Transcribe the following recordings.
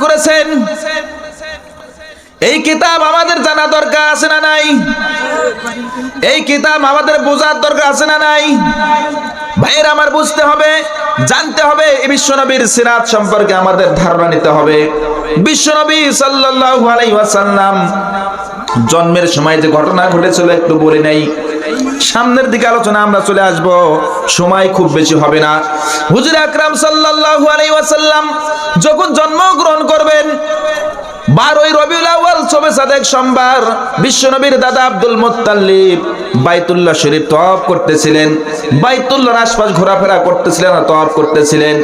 করেছেন? এই কিতাব আমাদের জানা দরকার আছে না নাই? এই কিতাব আমাদের বোঝার দরকার আছে না নাই? ভাইয়ের আমার বুঝতে হবে, জানতে হবে, এই বিশ্বনবীর সিরাত সম্পর্কে আমাদের ধারণা নিতে হবে। বিশ্বনবী সাল্লাল্লাহু আলাইহি ওয়াসাল্লাম জন্মের সময় যে ঘটনা ঘটেছিল, একটু বলে নেই। সামনের দিকে আলোচনা আমরা চলে আসব। সময় খুব বেশি হবে না। হুজুর আকরাম সাল্লাল্লাহু আলাইহি ওয়াসাল্লাম যখন জন্মগ্রহণ করবেন বারোই রবিউল আউয়াল শবে সাদেক সোমবার বিশ্বনবীর দাদা আব্দুল মুত্তালিব বাইতুল্লাহ শরীফ তওয়াফ করতেছিলেন। বাইতুল্লাহর আশপাশ ঘোরাফেরা করতেছিলেন আর তওয়াফ করতেছিলেন।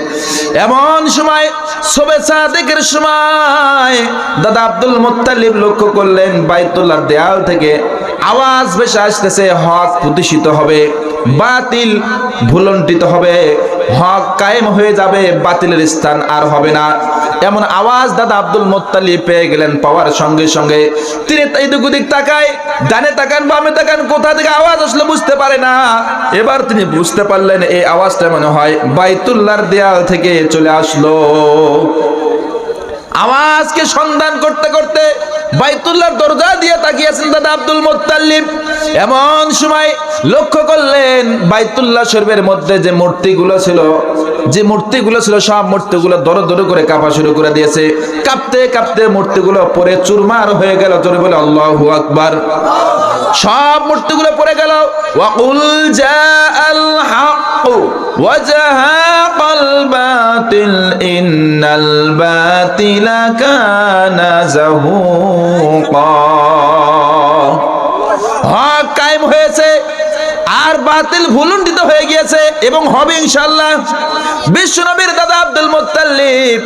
এমন সময় শবে সাদেকের সময় দাদা আব্দুল মুত্তালিব লক্ষ্য করলেন বাইতুল্লাহর দেয়াল থেকে আওয়াজ ভেসে আসতেছে, হক প্রতিষ্ঠিত হবে, বাতিল ভুলন্টিত হবে। হক কায়েম হয়ে যাবে, বাতিলের স্থান আর হবে না। এমন আওয়াজ দাদা আব্দুল মোত্তালি পেয়ে গেলেন পাওয়ার সঙ্গে সঙ্গে। তিনি এদিক ওদিক তাকায়, ডানে তাকান, বামে তাকান, কোথা থেকে আওয়াজ আসলে বুঝতে পারে না। এবার তিনি বুঝতে পারলেন এই আওয়াজটা মনে হয় বাইতুল্লার দেয়াল থেকে চলে আসলো। আওয়াজকে সন্ধান করতে করতে বাইতুল্লাহর দরজা দিয়ে তাকিয়েছেন দাদা আব্দুল মোত্তালিব। এমন সময় লক্ষ্য করলেন বাইতুল্লাহ শরীফের মধ্যে যে মূর্তিগুলো ছিল যে মূর্তিগুলো ছিল, সব মূর্তিগুলো দর দর করে কাঁপা শুরু করে দিয়েছে। কাঁপতে কাঁপতে মূর্তিগুলো পরে চুরমার হয়ে গেল, জোরে বলে, আল্লাহু আকবার। সব মূর্তিগুলো পড়ে গেল। ওয়াকুল জাআল হক ওয়াজাহাকাল বাতিল, ইন্নাল বাতিলা কানা যাহুকা। হক কায়েম হয়েছে। আর বাতিল ভুলুণ্ডিত হয়ে গিয়েছে এবং হবে ইনশাল্লাহ বিশ্বনবীর দাদা আব্দুল মুত্তালিব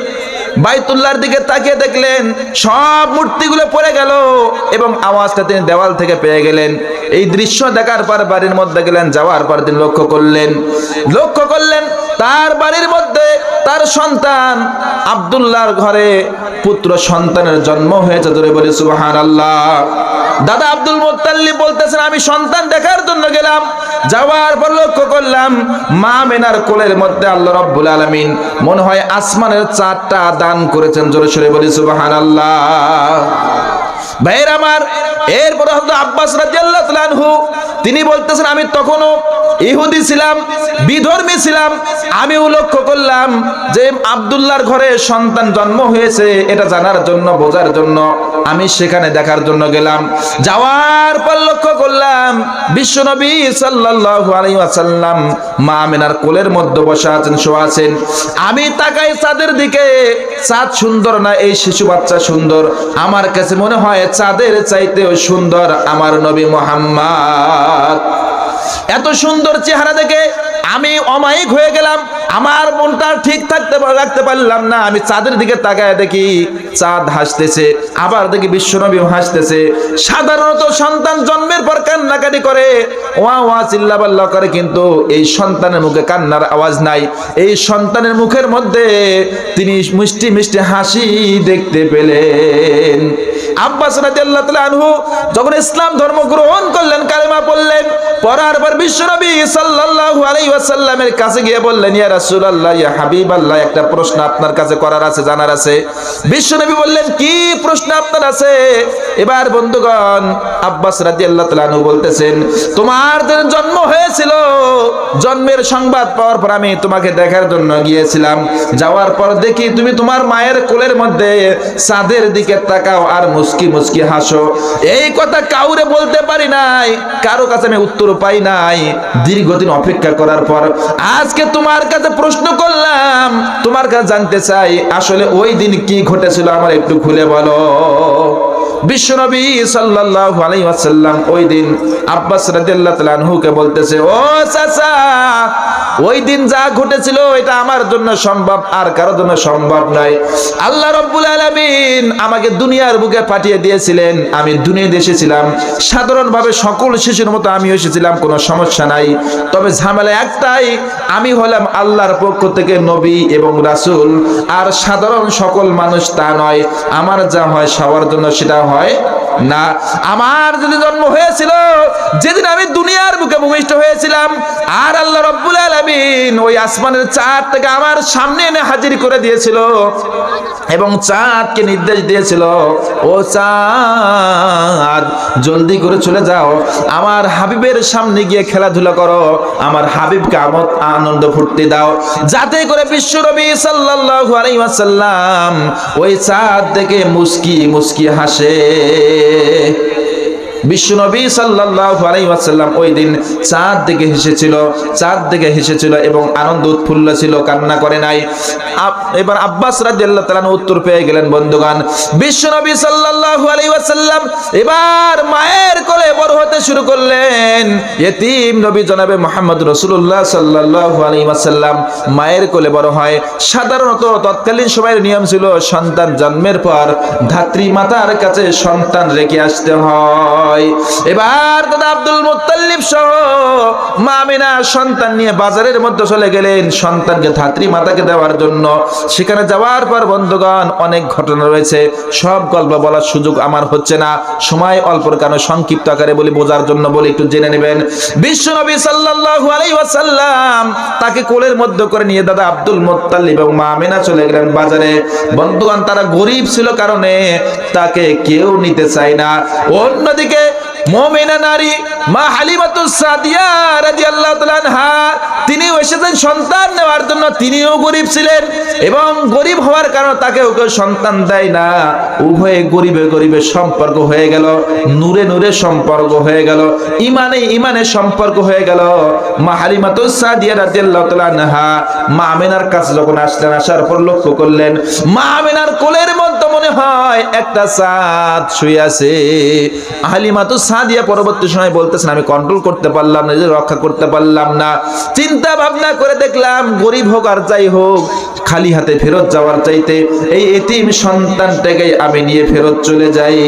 বাইতুল্লাহর দিকে তাকিয়ে দেখলেন, সব মূর্তিগুলো পড়ে গেল এবং আওয়াজটা তিনি দেওয়াল থেকে পেয়ে গেলেন। এই দৃশ্য দেখার পর বাড়ির মধ্যে গেলেন, যাওয়ার পর তিনি লক্ষ্য করলেন। লক্ষ্য করলেন, তার বাড়ির মধ্যে তার সন্তান আব্দুল্লাহর ঘরে পুত্র সন্তানের জন্ম হয়েছে ধরে বলে সুবাহান আল্লাহ দাদা আব্দুল মোত্তাল্লিব বলতেছেন, আমি সন্তান দেখার জন্য গেলাম। যাওয়ার পর লক্ষ্য করলাম, মা মেনার কোলের মধ্যে আল্লাহ রব্বুল আলামিন, মনে হয় আসমানের চারটা দান করেছেন জোরে সরে বলি সুবাহান আল্লাহ ভাইয়ের আমার আব্বাস তিনি বলতেছেন, আমি তখনও ইহুদি ছিলাম, বিধর্মী ছিলাম লক্ষ্য করলাম যে আব্দুল্লাহর ঘরে সন্তান জন্ম হয়েছে, এটা জানার জন্য, বোঝার জন্য, আমি সেখানে দেখার জন্য গেলাম। যাওয়ার পর লক্ষ্য করলাম, বিশ্বনবী সাল্লাল্লাহু মা আমিনার কোলের মধ্যে বসে আছেন, শোয়া আছেন। আমি তাকাই চাঁদের দিকে চাঁদ সুন্দর না, এই শিশু বাচ্চা সুন্দর। আমার কাছে মনে হয় চাঁদের চাইতেও সুন্দর আমার নবী মোহাম্মদ। এত সুন্দর চেহারা দেখে আমি অমায়িক হয়ে গেলাম, আমার মনটা ঠিক থাকতে রাখতে পারলাম না। আমি চাঁদের দিকে তাকায় দেখি চাঁদ হাসতেছে, আবার দেখি বিশ্বনবী হাসতেছে। সাধারণত সন্তান জন্মের পর কান্নাকাটি করে, ওয়া ওয়া চিল্লাবাল্লা করে, কিন্তু এই সন্তানের মুখে কান্নার আওয়াজ নাই। এই সন্তানের মুখের মধ্যে তিনি মিষ্টি মিষ্টি হাসি দেখতে পেলেন। আব্বাস রাদিয়াল্লাহু তাআলা আনহু যখন ইসলাম ধর্ম গ্রহণ করলেন, কালেমা পড়লেন, পড়ার পর বিশ্বনবী সাল্লাল্লাহু আলাইহি ওয়াসাল্লামের কাছে গিয়ে বললেন, ইয়া রাসূলুল্লাহ, ইয়া হাবিবাল্লাহ, একটা প্রশ্ন আপনার কাছে করার আছে, জানার আছে। বিশ্বনবী বললেন, কি প্রশ্ন আপনার আছে? এবার বন্ধুগণ, আব্বাস রাদিয়াল্লাহু তাআলা আনহু বলতেছেন, তোমার যেদিন জন্ম হয়েছিল, জন্মের সংবাদ পাওয়ার পর আমি তোমাকে দেখার জন্য গিয়েছিলাম। যাওয়ার পর দেখি তুমি তোমার মায়ের কোলের মধ্যে চাঁদের দিকে তাকাও আর মুস্কি মুস্কি হাসো। এই কথা কাউরে বলতে পারি নাই, কারও কাছে আমি উত্তর পাই নাই। দীর্ঘদিন অপেক্ষা করার পর আজকে তোমার কাছে প্রশ্ন করলাম, তোমার কাছে জানতে চাই, আসলে ওই দিন কি ঘটেছিল আমার একটু খুলে বলো। বিশ্বনবী সাল্লাল্লাহু আলাইহি ওয়াসাল্লাম ওই দিন আব্বাস রাদিয়াল্লাহু তাআলা আনহুকে বলতেছে, ও চাচা, ওই দিন যা ঘটেছিল এটা আমার জন্য সম্ভব, আর কারোর জন্য সম্ভব নয়। আল্লাহ রব্বুল আলামিন আমাকে দুনিয়ার বুকে পাঠিয়ে দিয়েছিলেন, আমি দুনিয়াতে এসেছিলাম সাধারণভাবে সকল শিশুর মতো আমি এসেছিলাম, কোনো সমস্যা নাই। তবে ঝামেলা একটাই, আমি হলাম আল্লাহর পক্ষ থেকে নবী এবং রাসূল, আর সাধারণ সকল মানুষ তা নয়। আমার যা হয় সবার জন্য সেটা হয়। না, আমার যদি জন্ম হয়েছিল, যেদিন আমি দুনিয়ার বুকে ভূমিষ্ঠ হয়েছিলাম, আর আল্লাহ রব্বুল আলামিন ওই আসমানের চাঁদ থেকে আমার সামনে এনে হাজির করে দিয়েছিল এবং চাঁদকে নির্দেশ দিয়েছিল, ও চাঁদ, জলদি করে চলে যাও, আমার হাবিবের সামনে গিয়ে খেলাধুলা করো, আমার হাবিবকে আমত আনন্দ, ফুর্তি দাও। যাতে করে বিশ্বনবী সাল্লাল্লাহু আলাইহি ওয়াসাল্লাম ওই চাঁদ থেকে মুস্কি মুস্কি হাসে। বিশ্বনবী সাল্লাল্লাহু আলাইহি ওয়াসাল্লাম ওই দিন চাঁদ দিকে হেসেছিল, চাঁদ দিকে হেসেছিল এবং আনন্দ উৎফুল্ল ছিল, কান্না করে নাই। এবার আব্বাস রাদিয়াল্লাহু তাআলা উত্তর পেয়ে গেলেন, বন্ধুগণ, বিশ্বনবী সাল্লাল্লাহু আলাইহি ওয়াসাল্লাম এবার মায়ের কোলে বড় হতে শুরু করলেন। ইয়েতিম নবী জনাবে মুহাম্মদ রাসূলুল্লাহ সাল্লাল্লাহু আলাইহি ওয়াসাল্লাম মায়ের কোলে বড় হয়। সাধারণত তৎকালীন সময়ের নিয়ম ছিল, সন্তান জন্মের পর ধাত্রী মাতার কাছে সন্তান রেখে আসতে হয়। এবার দাদা আব্দুল মুত্তালিব সহ মা আমিনা সন্তান নিয়ে বাজারের মধ্যে চলে গেলেন। সন্তানকে ধাত্রী মাতাকে দেওয়ার জন্য সেখানে যাওয়ার পর, বন্ধুগণ, অনেক ঘটনা রয়েছে। সব গল্প বলার সুযোগ আমার হচ্ছে না। সময় অল্পর কারণে সংক্ষিপ্ত আকারে বলি, বোঝার জন্য বলি, একটু জেনে নেবেন। বিশ্বনবী সাল্লাল্লাহু আলাইহি ওয়াসাল্লাম তাকে কোলের মধ্যে করে নিয়ে দাদা আব্দুল মুত্তালিব এবং মা আমিনা চলে গেলেন বাজারে। বন্ধুগণ, তারা গরিব ছিল কারণে তাকে কেউ নিতে চায় না। অন্যদিকে মুমিনা নারী মা হালিমাতুস সাদিয়া রাদিয়াল্লাহু তাআলা তিনিও এসেছেন সন্তান নেওয়ার জন্য। তিনিও গরিব ছিলেন এবং গরিব হওয়ার কারণে তাকে কেউ সন্তান দেয় না। উভয়ে গরিবে গরিবে সম্পর্ক হয়ে গেল, নূরে নূরে সম্পর্ক হয়ে গেল, ইমানে ইমানে সম্পর্ক হয়ে গেল। মা হালিমাতুস সাদিয়া রাদিয়াল্লাহু তাআলা আনহা মা আমিনার কাছে যখন আসলেন, আসার পর লক্ষ্য করলেন, মা আমিনার কোলের মধ্যে মনে হয় একটা চাঁদ শুয়ে আছে। হালিমাতুস সাদিয়া পরবর্তী সময় বলতেছেন, আমি কন্ট্রোল করতে পারলাম না, নিজে রক্ষা করতে পারলাম না। চিন্তা ভাবনা করে দেখলাম, গরিব হোক আর যাই হোক, খালি হাতে ফেরত যাওয়ার চাইতে এই এতিম সন্তানটাকে আমি নিয়ে ফেরত চলে যাই।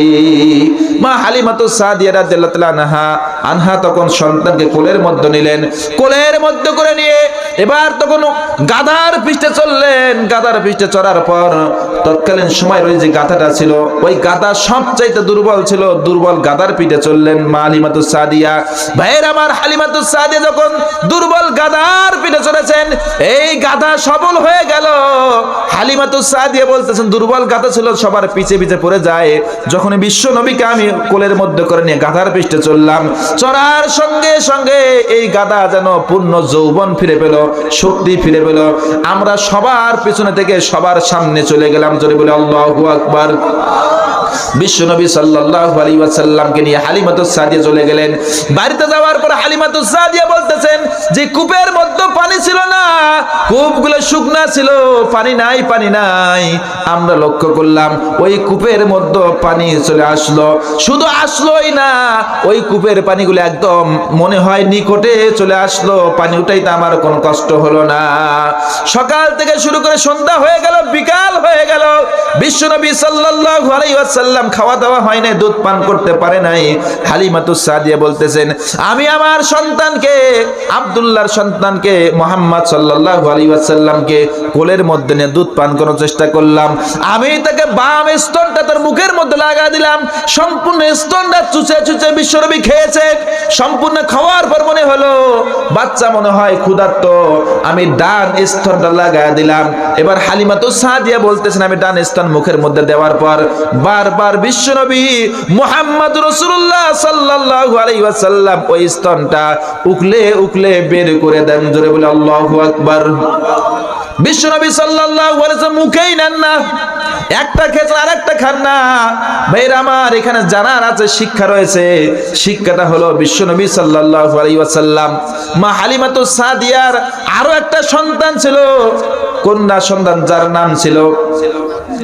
মা হালিমাতু সাদিয়া রাদিয়াল্লাহু আনহা আনহা তখন সন্তানকে কোলের মধ্যে নিলেন। কোলের মধ্যে করে নিয়ে এবার তখন গাধার পৃষ্ঠে চললেন। গাধার পৃষ্ঠে চড়ার পর তৎকালীন সময় ওই যে গাধাটা ছিল, ওই গাধা সবচাইতে দুর্বল ছিল। দুর্বল গাধার পিঠে চললেন মা হালিমাতু সাদিয়া। ভাইয়ের আমার হালিমাতু সাদিয়া যখন দুর্বল গাধার পিঠে চলেছেন এই গাধা সবল হয়ে গেল। হালিমাতু সাদিয়া বলতেছেন, দুর্বল গাধা ছিল, সবার পিছে পিছে পড়ে যায়। যখন বিশ্ব নবীকে আমি কোলের মধ্যে করে নিয়ে গাধার পৃষ্ঠে চললাম, চড়ার সঙ্গে সঙ্গে এই গাধা যেন পূর্ণ যৌবন ফিরে পেল, শক্তি ফিরে পেল। আমরা সবার পিছনে থেকে সবার সামনে চলে গেলাম, জোরে বলে আল্লাহু আকবার। বিশ্বনবী সাল্লাল্লাহু আলাইহি ওয়াসাল্লামকে নিয়ে হালিমাতুস সাদিয়া চলে গেলেন। বাড়িতে যাওয়ার পর হালিমাতুস সাদিয়া বলতেছেন যে, কূপের মধ্যে পানি ছিল না, কূপগুলো শুকনা ছিল পানি নাই পানি নাই। আমরা লক্ষ্য করলাম, ওই কূপের মধ্যে পানি চলে আসলো। শুধু আসলোই না, ওই কূপের পানিগুলো একদম মনে হয় নিকটে চলে আসলো। পানি উঠাইতে আমার কোনো কষ্ট হলো না। সকাল থেকে শুরু করে সন্ধ্যা হয়ে গেল, বিকাল হয়ে গেল। বিশ্বনবী সাল্লাল্লাহু আলাইহি ওয়াসাল্লাম খাওয়া দাওয়া হয় নাই, দুধ পান করতে পারে নাই। হালিমাতুস সাদিয়া বলতেছেন, আমি আমার সন্তানকে, আব্দুল্লাহর সন্তানকে, মোহাম্মদ সাল্লাল্লাহু আলাইহি ওয়াসাল্লামকে কোলের মধ্যে নিয়ে দুধ পান করার চেষ্টা করলাম। আমি তাকে বাম স্তনটা তার মুখের মধ্যে লাগা দিলাম। সম্পূর্ণ স্তনটা চুচে চুচে বিশ্বনবী খেয়েছে। সম্পূর্ণ খাওয়ার পর মনে হলো, বাচ্চা মনে হয় ক্ষুধার্ত। আমি ডান স্তনটা লাগা দিলাম। এবার হালিমা তো সাদিয়া বলতেছেন, আমি ডান স্তন মুখের মধ্যে দেওয়ার পর বারবার বিশ্বনবী মুহাম্মদ রাসূলুল্লাহ সাল্লাল্লাহু আলাইহি ওয়াসাল্লাম ওই স্তনটা উকলে উকলে বের করে দেন। জোরে বলে, আল্লাহু আকবার। বিশ্বনবী সাল্লাল্লাহু আলাইহি মুখেই নেন না। একটা খেয়েছেন আর একটা খান না। ভাইরা আমার, এখানে জানার আছে, শিক্ষা রয়েছে। শিক্ষাটা হলো বিশ্বনবী সাল্লাল্লাহু আলাইহি ওয়াসাল্লাম। মা হালিমাতু সাদিয়ার আরও একটা সন্তান ছিল। কন্যা সন্তান যার নাম ছিল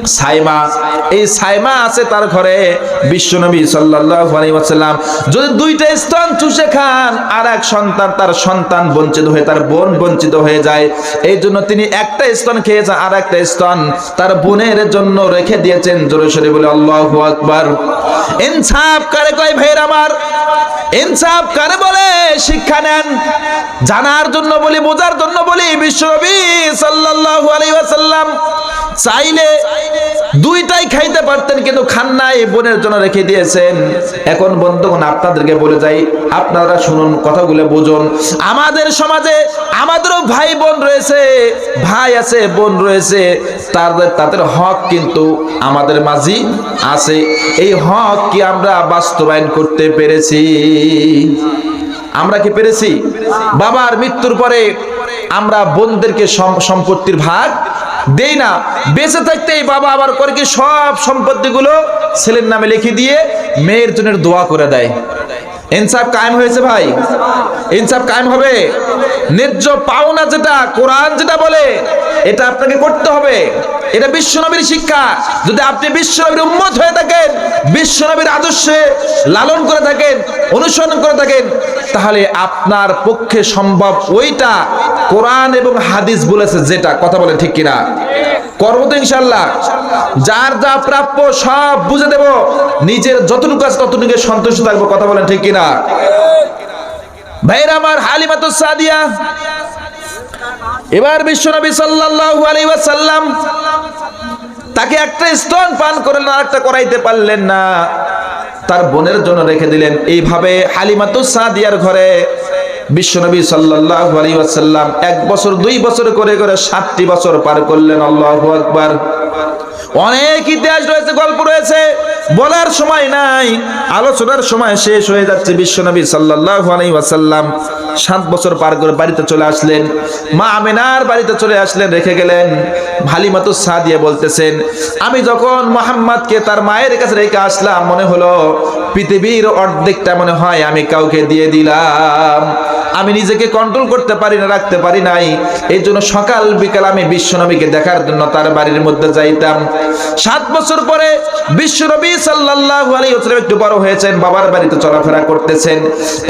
সাইমা। এই সাইমা আছে তার ঘরে বিশ্বনবী সাল্লাল্লাহু আলাইহি ওয়াসাল্লাম। যদি দুইটা স্তন চুষে খান আর এক সন্তান তার সন্তান বঞ্চিত হয়ে, তার বোন বঞ্চিত হয়ে যায়। এই জন্য তিনি একটা স্তন খেয়েছে আর একটা স্তন তার বোনের জন্য রেখে দিয়েছেন জোরে শরীফ বলে, আল্লাহু আকবার। ইনসাফ করে কয় ভাইয়ের আমার? ইনসাফ কারে বলে? শিক্ষা নেন। জানার জন্য বলি, বোঝার জন্য বলি বিশ্বনবী সাল্লাল্লাহু আলাইহি ওয়াসাল্লাম চাইলে দুইটাই খাইতে পারতেন, কিন্তু খান নাই বোনের জন্য রেখে দিয়েছেন। এখন বন্ধুগণ, আপনাদেরকে বলে যাই, আপনারা শুনুন কথাগুলো, বুঝুন। আমাদের সমাজে আমাদেরও ভাই বোন রয়েছে, ভাই আছে, বোন রয়েছে তাদের তাদের হক কিন্তু আমাদের মাঝি আছে। এই হক কি আমরা বাস্তবায়ন করতে পেরেছি? আমরা কি পেরেছি? বাবার মৃত্যুর পরে আমরা বোনদেরকে সম্পত্তির ভাগ দেই না। বেঁচে থাকতে বাবা আবার করে কি সব সম্পত্তিগুলো ছেলের নামে লিখে দিয়ে মেয়ের জন্য দোয়া করে দেয়। ইনসাফ কায়েম হয়েছে ভাই। ইনসাফ কায়েম হবে। ন্যায্য পাওনা যেটা, কোরআন যেটা বলে, এটা আপনাকে করতে হবে। এটা বিশ্বনবীর শিক্ষা। যদি আপনি বিশ্বনবীর উম্মত হয়ে থাকেন বিশ্বনবীর আদর্শে লালন করে থাকেন, অনুসরণ করে থাকেন, তাহলে আপনার পক্ষে সম্ভব ওইটা কোরআন এবং হাদিস বলেছে যেটা। কথা বলে ঠিক কিনা? করব তো ইনশাল্লাহ যার যা প্রাপ্য সব বুঝে দেব। নিজের যতটুকু আছে ততটুকু সন্তুষ্ট থাকব, কথা বলেন ঠিক কিনা? ভাইরা আমার হালিমাতু সাদিয়া। এবার বিশ্বনবী সাল্লাল্লাহু আলাইহি ওয়াসাল্লাম তাকে একটা স্তন পান করেন আর একটা করাইতে পারলেন না। তার বোনের জন্য রেখে দিলেন। এইভাবে হালিমাতু সাদিয়ার ঘরে বিশ্বনবী সাল্লাল্লাহু আলাইহি ওয়াসাল্লাম এক বছর, দুই বছর করে করে সাতটি বছর পার করলেন, আল্লাহু আকবার। অনেক ইতিহাস রয়েছে, গল্প রয়েছে। বলার সময় নাই, আলোচনার সময় শেষ হয়ে যাচ্ছে বিশ্বনবী আলাইহি ওয়াসাল্লাম। সাত বছর পার করে বাড়িতে চলে আসলেন। মা আমিনার বাড়িতে চলে আসলেন, রেখে গেলেন। ভালিমাতু সাদিয়া বলতেছেন, আমি যখন মোহাম্মদকে তার মায়ের কাছে রেখে আসলাম, মনে হলো পৃথিবীর অর্ধেকটা মনে হয় আমি কাউকে দিয়ে দিলাম। আমি নিজেকে কন্ট্রোল করতে পারি না, রাখতে পারি নাই। এই জন্য সকাল বিকাল আমি বিশ্বনবীকে দেখার জন্য তার বাড়ির মধ্যে যাইতাম। সাত বছর পরে বিশ্বনবী সাল্লাল্লাহু আলাইহি ওয়াসাল্লাম একটু বড় হয়েছেন, বাবার বাড়িতে চলাফেরা করতেছেন।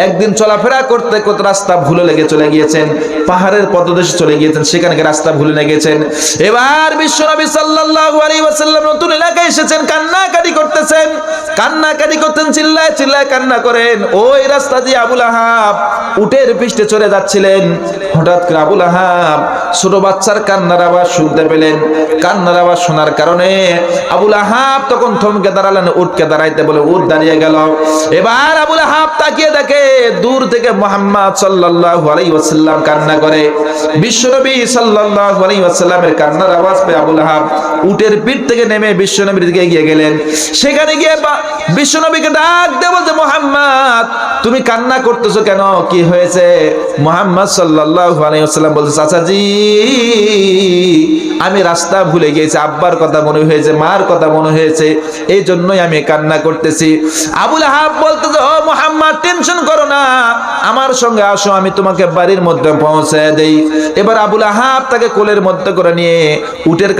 একদিন চলাফেরা করতে করতে রাস্তা ভুলে লেগে চলে গিয়েছেন, পাহাড়ের পদদেশে চলে গিয়েছেন, সেখানে গিয়ে রাস্তা ভুলে লেগেছেন। এবার বিশ্বনবী সাল্লাল্লাহু আলাইহি ওয়াসাল্লাম নতুন এলাকায় এসেছেন, কান্নাকাটি করতেছেন। কান্নাকাটি করতেন, চিল্লায় চিল্লায় কান্না করেন। ওই রাস্তা দিয়ে আবুল আহাব উটের পৃষ্ঠে চলে যাচ্ছিলেন। হঠাৎ করে আবুল আহাব ছোট বাচ্চার কান্নার আওয়াজ শুনতে পেলেন। কান্নার আওয়াজ শোনার কারণে আবুল আহাব তখন থমকে দাঁড়ালেন, উঠকে দাঁড়াইতে বলে, উঠ দাঁড়িয়ে গেল। এবার আবুল আহাব তাকিয়ে দেখে দূর থেকে মোহাম্মদ সাল্লাল্লাহু আলাইহি ওয়াসাল্লাম কান্না করে। বিশ্বনবী সাল্লাল্লাহু আলাইহি ওয়াসাল্লামের কান্নার আওয়াজ পেয়ে আবুল আহাব উটের পিঠ থেকে নেমে বিশ্বনবীর দিকে এগিয়ে গেলেন। সেখানে গিয়ে বিশ্বনবীকে ডাক দেব যে মোহাম্মদ, তুমি কান্না করতেছো কেন? কি হয়েছে? মোহাম্মদ সাল্লাল্লাহু আলাইহি ওয়াসাল্লাম বলছে, চাচাজি আমি রাস্তা ভুলে গিয়েছি, আব্বার কথা মনে হয়েছে, মার কথা মনে হয়েছে, এই জন্যই আমি কান্না করতেছি। আবুল আহাব বলতে ও মোহাম্মদ টেনশন করো না, আমার সঙ্গে আসো, আমি তোমাকে বাড়ির মধ্যে পৌঁছে দেই। এবার আবুল আহাব তাকে কোলের মধ্যে করে নিয়ে উটের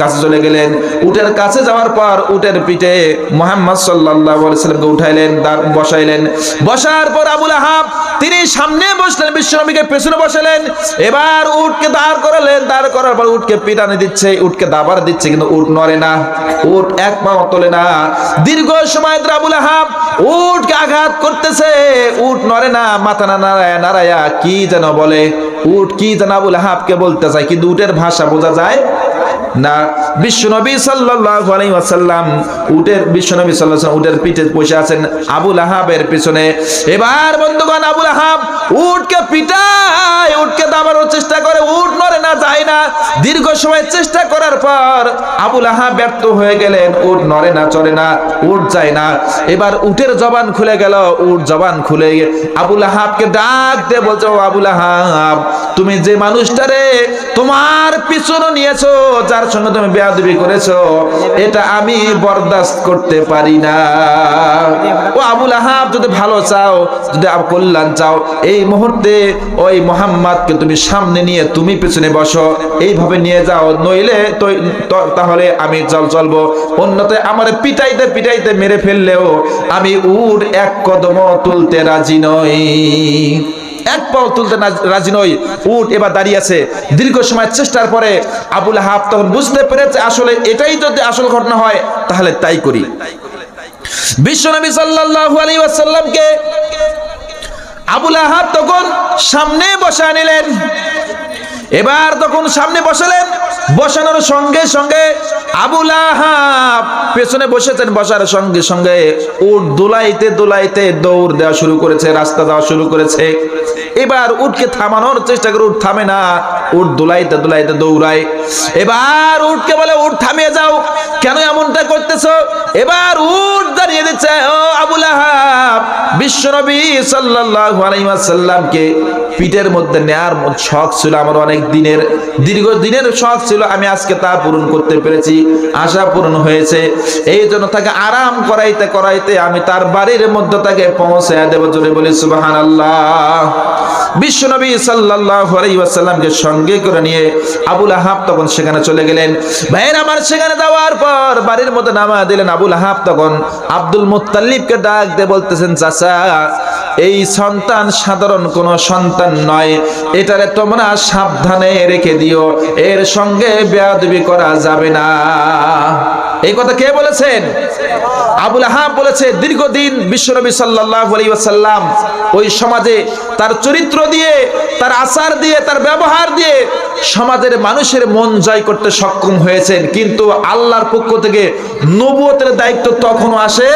কাছে চলে গেলেন। উটের কাছে যাওয়ার পর উটের পিঠে মোহাম্মদ আলাইহি সাল্লামকে উঠাইলেন বসাইলেন। বসার পর আবুল আহাব তিনি সামনে বসলেন, বিশ্বনবীকে পেছনে বসালেন। এবার উটকে দাঁড় করালেন, দাঁড় করার পর উটকে পিটানে দিচ্ছে, উটকে দাবার দিচ্ছে, কিন্তু উট নড়ে না, উট এক পাও তোলে না। দীর্ঘ সময় দ্রাবুল হাব উটকে আঘাত করতেছে, উট নড়ে না, মাথা না নাড়ায় নাড়ায়া কি যেন বলে, উট কি যেন আবুল আহাবকে বলতে চায়, কিন্তু উটের ভাষা বোঝা যায় না, বিশ্বনবী সাল্লাল্লাহু আলাইহি ওয়াসাল্লাম উটের, বিশ্বনবী সাল্লাল্লাহু উটের পিঠে বসে আছেন আবুল আহাবের পিছনে। এবার বন্ধুগণ আবুল আহাব উটকে পিটায়, উটকে দাবানোর চেষ্টা করে, উট নড়ে না, যায় না। দীর্ঘ সময় চেষ্টা করার পর আবুল আহাব ব্যর্থ হয়ে গেলেন, উট নড়ে না, চড়ে না, উট যায় না। এবার উটের জবান খুলে গেল, উট জবান খুলে আবুল আহাবকে ডাক দিয়ে বলছো, "ও আবুল আহাব তুমি যে মানুষটারে তোমার পিছনে নিয়েছো, যার সঙ্গে তুমি বেয়াদবি করেছ, এটা আমি বরদাস্ত করতে পারি না। ও আবুল আহাব, যদি ভালো চাও, যদি কল্যাণ চাও, এই মুহূর্তে ওই মোহাম্মদকে তুমি সামনে নিয়ে তুমি পেছনে বসো, এইভাবে নিয়ে যাও, নইলে তাহলে আমি চল চলবো। অন্যতে আমার পিটাইতে পিটাইতে মেরে ফেললেও আমি উড এক কদমও তুলতে রাজি নই। এক পাও তুলতে রাজি নই। উট এবার দাঁড়িয়ে আছে। দীর্ঘ সময় চেষ্টার পরে আবুল হাব তখন বুঝতে পেরেছে আসলে এটাই যদি আসল ঘটনা হয়, তাহলে তাই করি। বিশ্বনবী সাল্লাল্লাহু আলাইহি ওয়াসাল্লামকে আবুল আহাব তখন সামনে বসা নিলেন এবার তখন সামনে বসালেন, বসানোর সঙ্গে সঙ্গে আবুল আহাব পেছনে বসেছেন, বসার সঙ্গে সঙ্গে উট দোলাইতে দোলাইতে দৌড় দেওয়া শুরু করেছে, রাস্তা দেওয়া শুরু করেছে। এবার উটকে থামানোর চেষ্টা করে উঠ থামে না, উট দোলাইতে দোলাইতে দৌড়ায়। এবার উটকে বলে, উট থামিয়ে যাও, কেন এমনটা করতেছো? এবার উট দাঁড়িয়ে দিচ্ছে, ও আবুল আহাব বিশ্বনবী সাল্লাল্লাহু আলাইহি ওয়াসাল্লামকে পিঠের মধ্যে নেয়ার শখ ছিল, আমার অনেক দিনের, দীর্ঘ দিনের শখ ছিল, আমি আজকে তা পূরণ করতে পেরেছি, আশা পূরণ হয়েছে। এই জন্য তাকে আরাম করাইতে করাইতে আমি তার বাড়ির মধ্যে তাকে পৌঁছে দেব, জোরে বলি, সুবহানাল্লাহ। বিশ্বনবী সাল্লাল্লাহু আলাইহি সঙ্গে করে নিয়ে আবুল আহাব তখন সেখানে চলে গেলেন। ভাইয়ের, আমার সেখানে যাওয়ার পর বাড়ির মধ্যে নামা দিলেন আবুল আহাব তখন। আব্দুল মুত্তালিবকে ডাক দিয়ে বলতেছেন, চাচা এই সন্তান সাধারণ কোনো সন্তান নয়। এটারে তোমরা সাবধানে রেখে দিও। এর সঙ্গে বেয়াদবি করা যাবে না। এই কথা কে বলেছেন? আবুল আহাব বলেছে, দীর্ঘদিন বিশ্বনবী সাল্লাল্লাহু আলাইহি ওয়াসাল্লাম ওই সমাজে তার চরিত্র দিয়ে, তার আচার দিয়ে, তার ব্যবহার দিয়ে সমাজের মানুষের মন জয় করতে সক্ষম হয়েছেন। কিন্তু আল্লাহর পক্ষ থেকে নবুয়তের দায়িত্ব তখনও আসে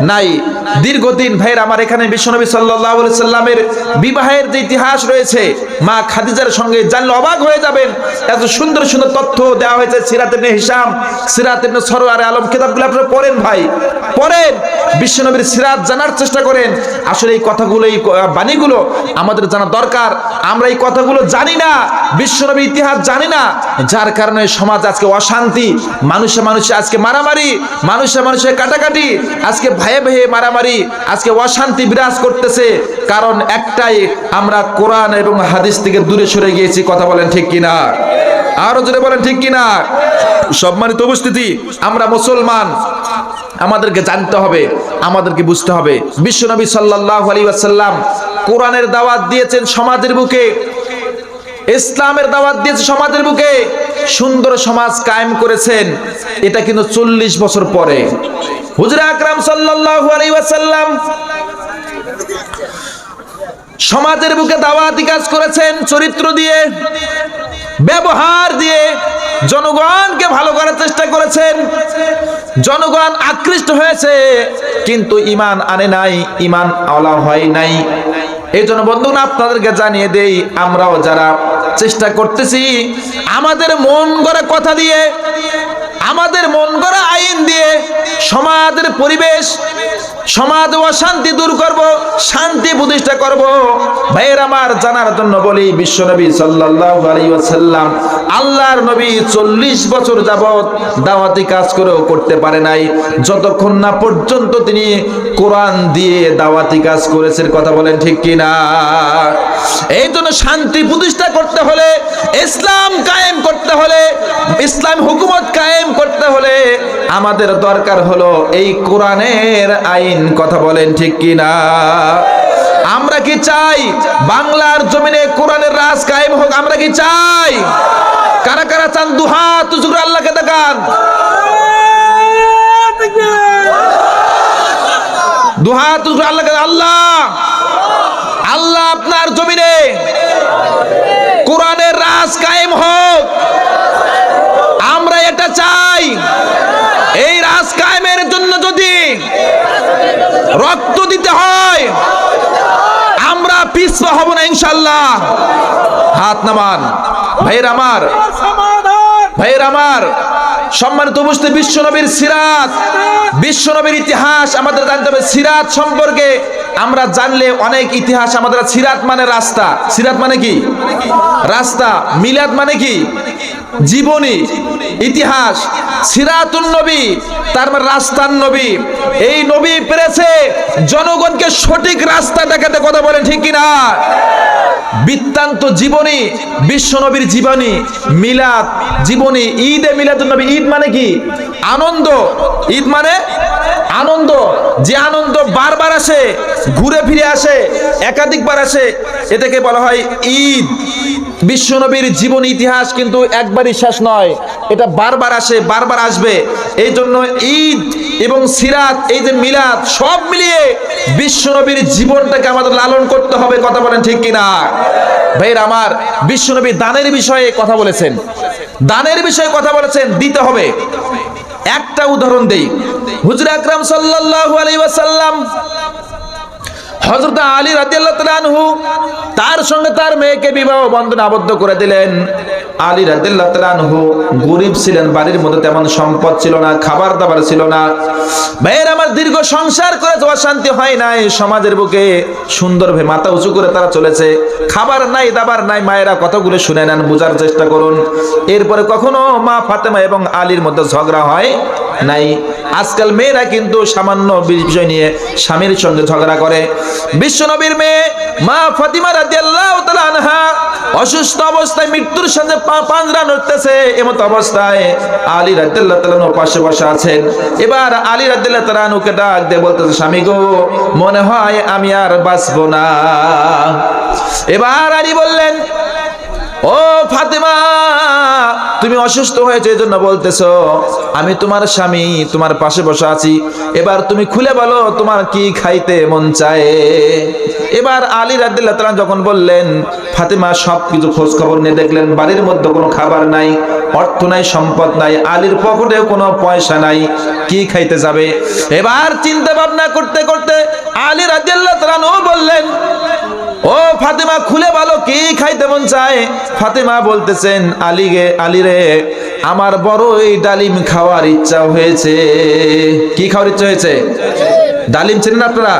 নাই। দীর্ঘদিন ভাইয়ের, আমার এখানে বিশ্বনবী সাল্লাল্লাহু আলাইহি সাল্লামের বিবাহের যে ইতিহাস রয়েছে, মা খাদিজার সঙ্গে জানলে অবাক হয়ে যাবেন। এত সুন্দর সুন্দর তথ্য দেওয়া হয়েছে সিরাত ইবনে হিসাম সিরাত ইবনে সরওয়ার আলম কিতাবগুলো আপনারা পড়েন ভাই। পড়েন। বিশ্বনবীর সিরাত জানার চেষ্টা করেন। আসলে এই কথাগুলো, এই বাণীগুলো আমাদের জানা দরকার। আমরা এই কথাগুলো জানি না। বিশ্বনবী ইতিহাস জানি না। যার কারণে সমাজ আজকে অশান্তি। মানুষে মানুষে আজকে মারামারি। মানুষে মানুষে কাটাকাটি। আজকে ভাইয়ে ভাইয়ে মারামারি। আজকে অশান্তি বিরাজ করতেছে, কারণ একটাই আমরা কোরআন এবং হাদিস থেকে দূরে সরে গিয়েছি, কথা বলেন ঠিক কিনা? আরও জোরে বলেন ঠিক কিনা? সম্মানিত উপস্থিতি, আমরা মুসলমান, আমাদেরকে জানতে হবে, আমাদেরকে বুঝতে হবে। বিশ্বনবী সাল্লাল্লাহু আলাইহি ওয়াসাল্লাম কোরআনের দাওয়াত দিয়েছেন সমাজের বুকে, ইসলামের দাওয়াত দিয়েছে সমাজের বুকে, সুন্দর সমাজ কায়েম করেছেন, এটা কিন্তু চল্লিশ বছর পরে। হুজরা আকরাম সাল্লাল্লাহু আলাইহি ওয়াসাল্লাম সমাজের বুকে দাওয়াতি কাজ করেছেন, চরিত্র দিয়ে, ব্যবহার দিয়ে জনগণকে ভালো করার চেষ্টা করেছেন। জনগণ আকৃষ্ট হয়েছে, কিন্তু ইমান আনে নাই ইমান আওলা হয় নাই। এই জন্য বন্ধুগণ আপনাদেরকে জানিয়ে দেই, আমরাও যারা চেষ্টা করতেছি, আমাদের মন গড়া কথা দিয়ে, আমাদের মন গড়া আইন দিয়ে, সমাজের পরিবেশ সমাজ ও শান্তি দূর করব, শান্তি প্রতিষ্ঠা করব। ভাইয়ের আমার জানার জন্য বলি বিশ্বনবী সাল্লাল্লাহু আলাইহি ওয়াসাল্লাম আল্লাহর নবী 40 বছর যাবত দাওয়াতি কাজ করেও করতে পারে নাই। যতক্ষণ না পর্যন্ত তিনি কোরআন দিয়ে দাওয়াতি কাজ করেছেন, কথা বলেন ঠিক কিনা? এই জন্য শান্তি প্রতিষ্ঠা করতে হলে, ইসলাম কায়েম করতে হলে, ইসলাম হুকুমত কায়েম করতে হলে আমাদের দরকার হলো এই কোরআনের আইন কথা বলেন ঠিক কিনা? আমরা কি চাই বাংলার জমিনে কোরআনের রাজ কায়েম হোক? আমরা কি চাই? কারা কারা চান? দুহাত উঁচু আল্লাহকে দেখান দুহাত উঁচু আল্লাহকে আল্লাহ আল্লাহ আপনার জমিনে কোরআনের রাজ কায়েম হোক। আমরা এটা চাই। এই রাজ কায়েমের জন্য যদি রক্ত দিতে হয়। আমরা পিছপা হব না ইনশাল্লাহ হাত নামান। ভাইয়ের আমার। ভাইয়ের আমার। সম্মানিত উপস্থিত, বিশ্বনবীর সিরাত। বিশ্বনবীর ইতিহাস আমাদের জানতে হবে। সিরাত সম্পর্কে আমরা জানলে অনেক ইতিহাস আমাদের সিরাত মানে রাস্তা। সিরাত মানে কি? রাস্তা। মিলাদ মানে কি? জীবনী, ইতিহাস, সিরাতুন নবী, তার মানে রাস্তার নবী। এই নবী পেরেছে জনগণকে সঠিক রাস্তা দেখাতে কথা বলেন ঠিক কিনা? বৃত্তান্ত জীবনী বিশ্বনবীর জীবনী, মিলাদ, জীবনী, ঈদে মিলাদুন নবী। ঈদ মানে কি? আনন্দ। ঈদ মানে আনন্দ। যে আনন্দ বারবার আসে, ঘুরে ফিরে আসে, একাধিকবার আসে, এটাকে বলা হয় ঈদ। বিশ্বনবীর জীবন ইতিহাস কিন্তু একবারই শেষ নয়। এটা বারবার আসে, বারবার আসবে। এই জন্য ঈদ এবং সিরাত, এই যে মিলাদ, সব মিলিয়ে বিশ্বনবীর জীবনটাকে আমাদের লালন করতে হবে, কথা বলেন ঠিক কিনা? ভাইয়ের আমার, বিশ্বনবী দানের বিষয়ে কথা বলেছেন। দানের বিষয়ে কথা বলেছেন, দিতে হবে। একটা উদাহরণ দেই। হুজুর আকরাম সাল্লাল্লাহু আলাইহি ওয়াসাল্লাম হযরত আলী আনহু তার সঙ্গে তার মেয়েকে বিবাহ বন্ধনে আবদ্ধ করে দিলেন। আলী আনহু গরিব ছিলেন, বাড়ির মধ্যে তেমন সম্পদ ছিল না খাবার দাবার ছিল না। ভাইয়ের আমার দীর্ঘ সংসার করে যাওয়া শান্তি হয় নাই, সমাজের বুকে সুন্দরভাবে মাথা উঁচু করে তারা চলেছে। খাবার নাই, দাবার নাই, মায়েরা কতগুলো শুনে নেন, বোঝার চেষ্টা করুন। এরপরে কখনো মা ফাতেমা এবং আলীর মধ্যে ঝগড়া হয় নাই। আজকাল মেয়েরা কিন্তু সামান্য বিষয় নিয়ে স্বামীর সঙ্গে ঝগড়া করে। বিশ্বনবীর মেয়ে মা ফাতিমা রাদিয়াল্লাহু তাআলা আনহা অসুস্থ অবস্থায় মৃত্যুর সাথে পা- পাঁজরা নড়তেছে। এমত অবস্থায় আলী রাদিয়াল্লাহু তাআলা পাশে বসে আছেন। এবার আলী রাদিয়াল্লাহু তাআলা আনহুকে ডাক দিয়ে বলতেছে, স্বামী গো, মনে হয় আমি আর বাঁচবো না। এবার আলী বললেন, ও ফাতেমা তুমি অসুস্থ হয়েছে এই জন্য বলতেছো, আমি তোমার স্বামী, তোমার পাশে বসে আছি। এবার তুমি খুলে বলো, তোমার কি খাইতে মন চায়? এবার আলী রাদিল্লাহ তাআলা যখন বললেন, ফাতেমা সব কিছু খোঁজ খবর নিয়ে দেখলেন, বাড়ির মধ্যে কোনো খাবার নাই, অর্থ নাই, সম্পদ নাই, আলীর পকেটেও কোনো পয়সা নাই, কি খাইতে যাবে? এবার চিন্তা ভাবনা করতে করতে আলী রাদিয়াল্লাহু তাআলা বললেন ও ফাতেমা, খুলে বলো, কি খাইতে মন চায়? ফাতেমা বলতেছেন, আলী গে, আলী রে, আমার বড়ই ডালিম খাওয়ার ইচ্ছা হয়েছে। কি খাওয়ার ইচ্ছা হয়েছে? ডালিম চেনেন আপনারা?